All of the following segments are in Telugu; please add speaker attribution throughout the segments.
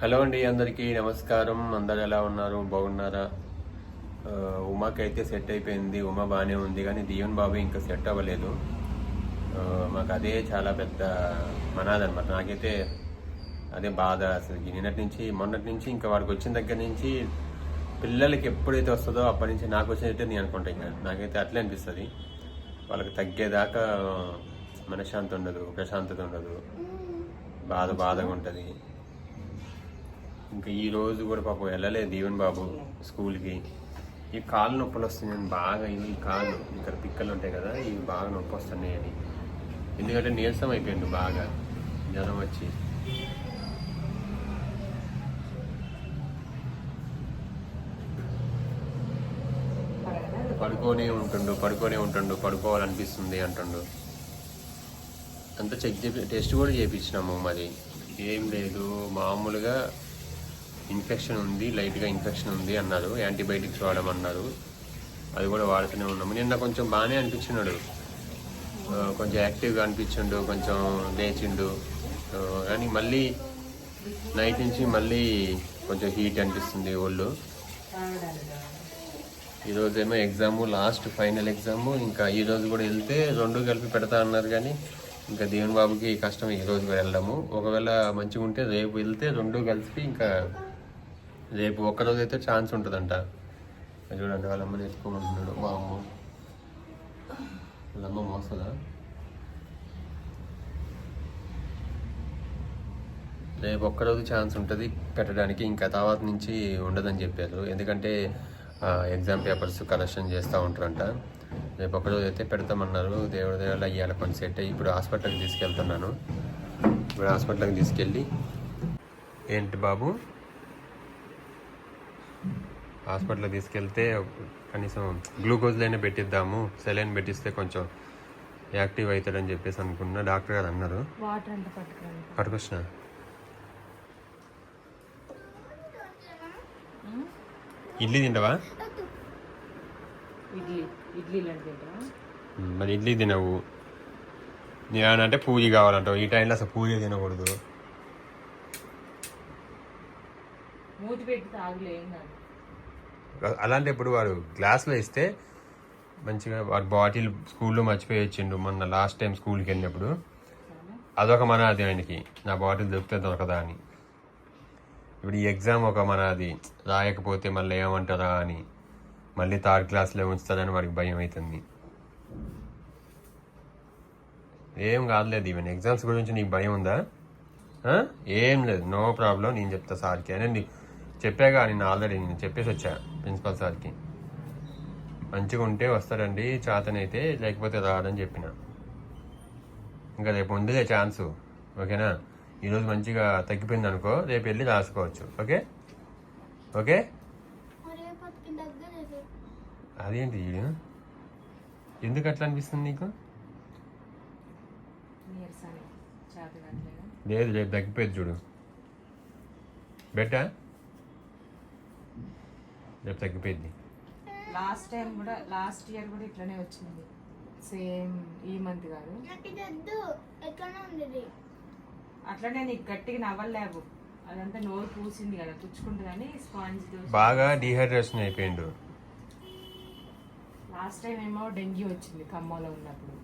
Speaker 1: హలో అండి అందరికీ నమస్కారం. అందరు ఎలా ఉన్నారు? బాగున్నారా? ఉమాకైతే సెట్ అయిపోయింది. ఉమా బాగానే ఉంది కానీ దీవెన్ బాబు ఇంకా సెట్ అవ్వలేదు. మాకు అదే చాలా పెద్ద మనాదనమాట. నాకైతే అదే బాధ అసలు. నిన్నటి నుంచి మొన్నటి నుంచి ఇంకా వాడికి వచ్చిన దగ్గర నుంచి పిల్లలకి ఎప్పుడైతే వస్తుందో అప్పటి నుంచి నాకు వచ్చినట్టే నేను అనుకుంటా ఇంకా. నాకైతే అట్లే అనిపిస్తుంది. వాళ్ళకి తగ్గేదాకా మనశ్శాంతి ఉండదు ప్రశాంతత ఉండదు. బాధ బాధగా ఉంటుంది ఇంకా ఈ రోజు కూడా పాపం వెళ్ళలేదు దీవెన్ బాబు స్కూల్కి. ఈ కాళ్ళు నొప్పులు వస్తున్నాయి బాగా ఇవి ఈ కాళ్ళు ఇక్కడ పిక్కలు ఉంటాయి కదా ఇవి బాగా నొప్పి వస్తున్నాయి అని. ఎందుకంటే నీరసం అయిపోయింది బాగా జ్వరం వచ్చి. పడుకోనే ఉంటుండు పడుకోనే ఉంటుండు పడుకోవాలనిపిస్తుంది అంటుండు. అంతా చెక్ చేపి టెస్ట్ కూడా చేయించినాము మరి. ఏం లేదు మామూలుగా ఇన్ఫెక్షన్ ఉంది లైట్గా ఇన్ఫెక్షన్ ఉంది అన్నారు. యాంటీబయాటిక్స్ వాడమన్నారు. అది కూడా వాడుతూనే ఉన్నాము. నిన్న కొంచెం బాగానే అనిపించినాడు. కొంచెం యాక్టివ్గా అనిపించిండు కొంచెం లేచిండు. కానీ మళ్ళీ నైట్ నుంచి మళ్ళీ కొంచెం హీట్ అనిపిస్తుంది ఒళ్ళు. ఈరోజేమో ఎగ్జాము లాస్ట్ ఫైనల్ ఎగ్జాము ఇంకా ఈరోజు కూడా వెళ్తే రెండు కలిపి పెడతా అన్నారు కానీ ఇంకా దేవుని బాబుకి కష్టం ఈ వెళ్ళడము. ఒకవేళ మంచిగా ఉంటే రేపు వెళ్తే రెండు కలిపి ఇంకా రేపు ఒక్కరోజు అయితే ఛాన్స్ ఉంటుందంట. చూడండి వాళ్ళమ్మ అమ్మని మా అమ్మ వాళ్ళమ్మ మోస్తుందా రేపు ఒక్కరోజు ఛాన్స్ ఉంటుంది పెట్టడానికి. ఇంకా తర్వాత నుంచి ఉండదని చెప్పారు. ఎందుకంటే ఎగ్జామ్ పేపర్స్ కరెక్షన్ చేస్తూ ఉంటారంట. రేపు ఒక్కరోజు అయితే పెడతామన్నారు. దేవుడి దేవుడు అయ్యాలి కొంచెం సెట్ అయ్యి ఇప్పుడు హాస్పిటల్కి తీసుకెళ్తున్నాను. ఇప్పుడు హాస్పిటల్కి తీసుకెళ్ళి ఏంటి బాబు? హాస్పిటల్కి తీసుకెళ్తే కనీసం గ్లూకోజ్లైనా పెట్టిద్దాము. సెలైన్ పెట్టిస్తే కొంచెం యాక్టివ్ అవుతాడని చెప్పేసి అనుకున్నా డాక్టర్ గారు అన్నారు. పట్టుకొచ్చిన. ఇడ్లీ తింటావా?
Speaker 2: ఇడ్లీ
Speaker 1: మరి ఇడ్లీ తినవు. అంటే పూరి కావాలంటావు. ఈ టైంలో అసలు పూరి తినకూడదు.
Speaker 2: మూతి పెట్టి తాగులే ఏం కాదు.
Speaker 1: అలాంటప్పుడు వాడు గ్లాస్లో ఇస్తే మంచిగా వాడు బాటిల్ స్కూల్లో మర్చిపోయి వచ్చిండు మొన్న లాస్ట్ టైం స్కూల్కి వెళ్ళినప్పుడు. అదొక మన అది ఆయనకి. నా బాటిల్ దొరికితే దొరకదా అని. ఇప్పుడు ఈ ఎగ్జామ్ ఒక మన అది రాయకపోతే మళ్ళీ ఏమంటారా అని. మళ్ళీ థర్డ్ క్లాస్లో ఉంచుతారని వాడికి భయం అవుతుంది ఏం కాదులేదు ఈవెన్ ఎగ్జామ్స్ గురించి నీకు భయం ఉందా? ఏం లేదు. No problem. నేను చెప్తా సార్కి. అని నీ- చెప్పాగా నేను ఆల్రెడీ నేను చెప్పేసి వచ్చా ప్రిన్సిపల్ సార్కి. మంచిగా ఉంటే వస్తారండి చేతనైతే లేకపోతే రాడని చెప్పిన. ఇంకా రేపు ఉందిలే ఛాన్సు ఓకేనా? ఈరోజు మంచిగా తగ్గిపోయింది అనుకో రేపు వెళ్ళి రాసుకోవచ్చు ఓకే? ఓకే? అదేంటి ఈడు? ఎందుకు అట్లా అనిపిస్తుంది నీకు? లేదు రేపు తగ్గిపోయింది చూడు. బెట్టా? రేపు తగ్గిపోయింది.
Speaker 2: లాస్ట్ టైం కూడా లాస్ట్ ఇయర్ కూడా ఇట్లానే వచ్చింది. సేమ్ ఈ మంత్ కాదు. అట్లనే నీకు గట్టిగా నవ్వలేవు. అదంతా నోరు పూసింది కదా పుచ్చుకుంటుందని స్పాంజ్
Speaker 1: బాగా డీహైడ్రేషన్ అయిపోయిండు.
Speaker 2: లాస్ట్ టైం ఏమో డెంగ్యూ వచ్చింది ఖమ్మంలో ఉన్నప్పుడు.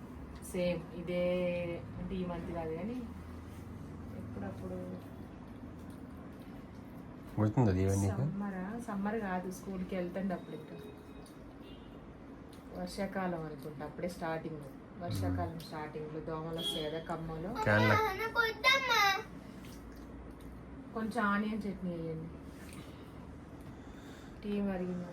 Speaker 2: సేమ్ ఇదే అంటే ఈ మంత్ కాదు కానీ ఎప్పుడప్పుడు.
Speaker 1: గుర్తుంది
Speaker 2: సమ్మర్ సమ్మర్ కాదు స్కూల్కి వెళ్తుండే అప్పుడు ఇంకా. వర్షాకాలం అనుకుంటా అప్పుడే స్టార్టింగ్ వర్షాకాలం స్టార్టింగ్లో దోమలు వస్తాయి కదా
Speaker 3: వద్దమ్మా
Speaker 2: కొంచెం ఆనియన్ చట్నీ వేయండి. టీ మరిగింది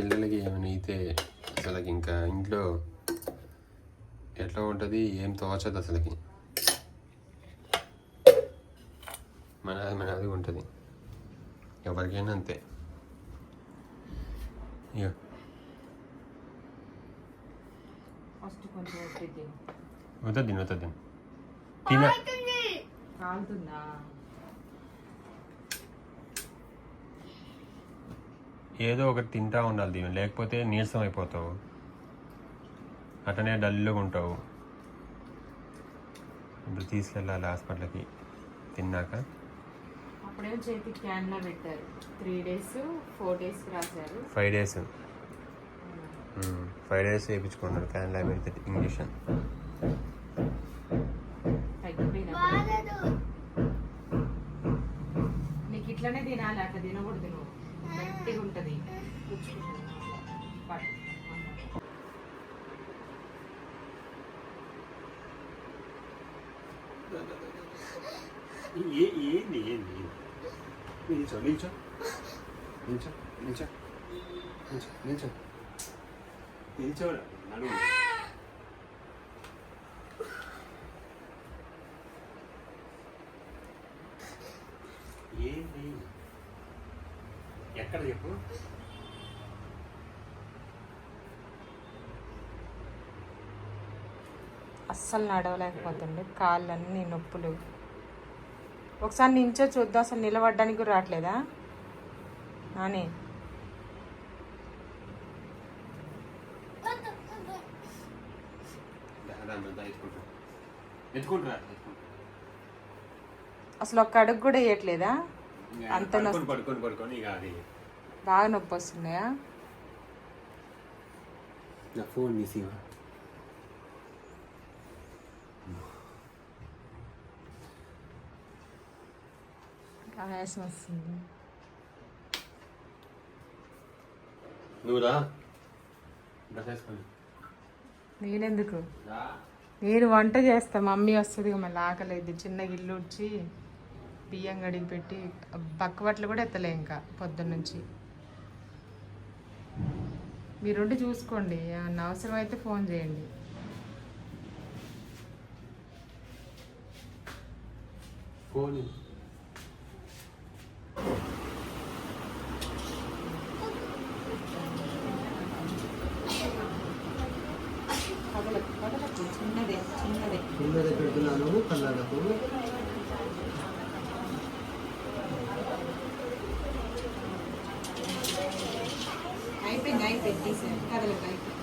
Speaker 1: పిల్లలకి ఏమైనా అయితే అసలు ఇంకా ఇంట్లో ఎట్లా ఉంటుంది ఏం తోచదు అసలుకి. మన మన అది ఉంటుంది. ఎవరికైనా అంతే. ఇక
Speaker 2: కొంచెం ఒత్తిడి.
Speaker 1: వద్దు వద్దు తిన ఏదో ఒకటి తింటా ఉండాలి దీవెన. లేకపోతే నీరసం అయిపోతావు. అట్లనే డల్గా ఉంటావు. ఇప్పుడు తీసుకెళ్ళాలి హాస్పిటల్కి. తిన్నాక?
Speaker 2: అప్పుడేమో చేతి క్యాన్లో పెట్టారు. త్రీ డేస్ ఫోర్ డేస్ రాశారు.
Speaker 1: Five days. ఫైవ్ డేస్ వేయించుకున్నాడు క్యాన్ ల్యాబ్ అయితే ఇంజక్షన్
Speaker 2: నీకు ఇట్లనే తినాలి అట్లా తినకూడదు నువ్వు. గట్టిగా ఉంటుంది.
Speaker 1: ఏంది ఏంది నిల్చో నిల్చో. నిల్చో నిల్చో. నిల్చో నిల్చో. నిల్చోరా నడుము ఏంది ఎక్కడ చెప్పు?
Speaker 2: అస్సలు నడవలేకపోతుండే. కాళ్ళన్నీ నొప్పులు. ఒకసారి నించో చూద్దాం. అసలు నిలబడడానికి కూడా రావట్లేదా? నాని. అసలు ఒక్క అడుగు కూడా వేయట్లేదా? అంత నొస్-
Speaker 1: పడుకొని పడుకొని పడుకొని ఇక అది.
Speaker 2: బాగా నొప్పి వస్తున్నాయా?
Speaker 1: నా ఫోన్ మిస్ ఇవ్వ.
Speaker 2: ఆయాసం వస్తుంది.
Speaker 1: నువ్వు రా. డ్రెస్ వేసుకొని
Speaker 2: నేనెందుకు? నేను వంట చేస్తా మమ్మీ వస్తుంది మళ్ళీ ఆకలేదు చిన్న ఇల్లు ఉడ్చి బియ్యం గడిగి పెట్టి పక్క బట్టలు కూడా ఎత్తలే ఇంకా పొద్దున్నుంచి మీరుండి చూసుకోండి. ఏమన్నా అవసరం అయితే ఫోన్ చేయండి.
Speaker 1: ఫోన్
Speaker 2: అయిపోయింది అయిపోయింది తీసేయండి కదలకు అయిపోయింది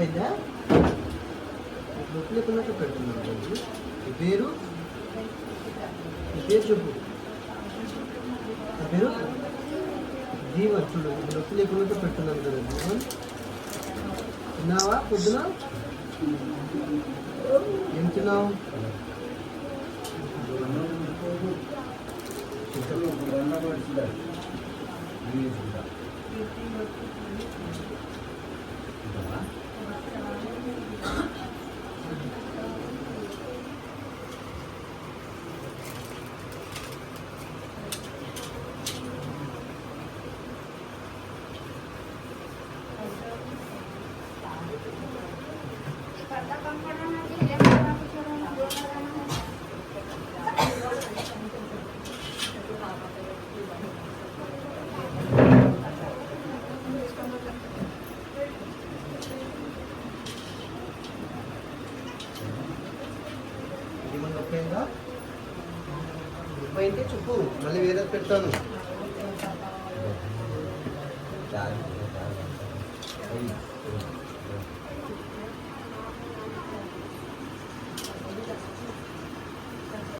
Speaker 4: ముఖ్యమైన నొప్పి లేకున్నట్టు పెడుతున్నాను రోజు పేరు? నీ పేరు చెప్పు. ఆ పేరు? జీవన్ చూడు నొప్పి లేకున్నట్టు పెడుతున్నాను కదా జీవన్ తిన్నావా పొద్దున? ఏం తిన్నావు? ఏమన్నా నొప్పి అయిందా నొప్పి అయితే చెప్పు మళ్ళీ వేరే పెడతాను. చాలు.